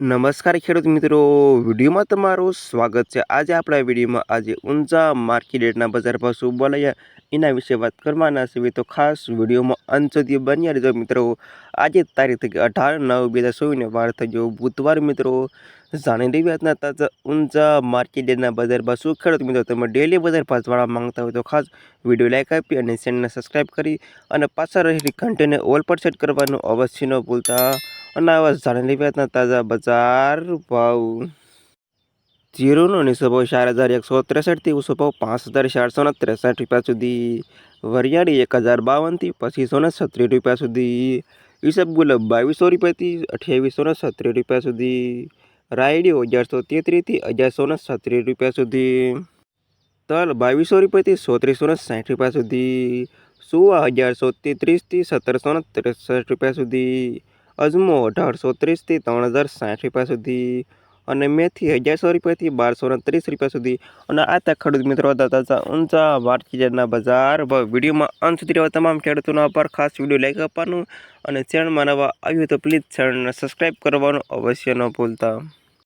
નમસ્કાર ખેડૂત મિત્રો. વિડીયોમાં તમારું સ્વાગત છે. આજે આપણા વિડીયોમાં આજે ઊંઝા માર્કેટના બજાર ભાવ શું બોલાયા એના વિશે વાત કરવાના છે. તો ખાસ વિડીયોમાં અંત સુધી બન્યા રહેજો મિત્રો. આજે તારીખ અઢાર નવ બે હજાર ચોવીસને વાર થઈ ગયો બુધવાર મિત્રો. જાણી રહ્યા તાજા ઊંઝા માર્કેટના બજાર ભાવ શું ખેડૂત મિત્રો? તમે ડેલી બજાર ભાવ જાણવા માંગતા હોય તો ખાસ વીડિયો લાઈક આપી અને ચેનલને સબસ્ક્રાઈબ કરી અને પાછળ રહેલી ઘંટીને ઓલ પર સેટ કરવાનું અવશ્ય ન ભૂલતા. અને આવા જાણી રહ્યા તાજા બજાર ભાવ. જીરુનો નીચો ભાવ ચાર હજાર એકસો ત્રેસઠથી ઊંચો ભાવ પાંચ હજાર ચારસો ને ત્રેસઠ રૂપિયા સુધી. વરિયાળી એક હજાર બાવનથી પચીસો ને છત્રીસ રૂપિયા સુધી. ઈસબગુલ બાવીસો રૂપિયાથી અઠ્યાવીસો ને છત્રીસ રૂપિયા સુધી. રાયડીઓ અગિયારસો તેત્રીસથી અગિયારસો ને છત્રીસ રૂપિયા સુધી. તલ બાવીસો રૂપિયાથી સોત્રીસો ને સાઠ રૂપિયા સુધી. સુવા અગિયારસો તેત્રીસથી સત્તરસો ને ત્રેસઠ રૂપિયા સુધી. અજમો અઢારસો ત્રીસથી ત્રણ હજાર સાઠ રૂપિયા સુધી અને મેથી અગિયારસો રૂપિયાથી બારસો ત્રીસ રૂપિયા સુધી. અને આ તક ખેડૂત મિત્રો હતા તાજા ઊંચા માર્કેટના બજાર. ભાવ વિડીયોમાં અંત સુધી રહેવા તમામ ખેડૂતોના પર ખાસ વીડિયો લાઈક આપવાનું અને ચેનલમાં નવા આવ્યું તો પ્લીઝ ચેનલને સબસ્ક્રાઈબ કરવાનું અવશ્ય ન ભૂલતા.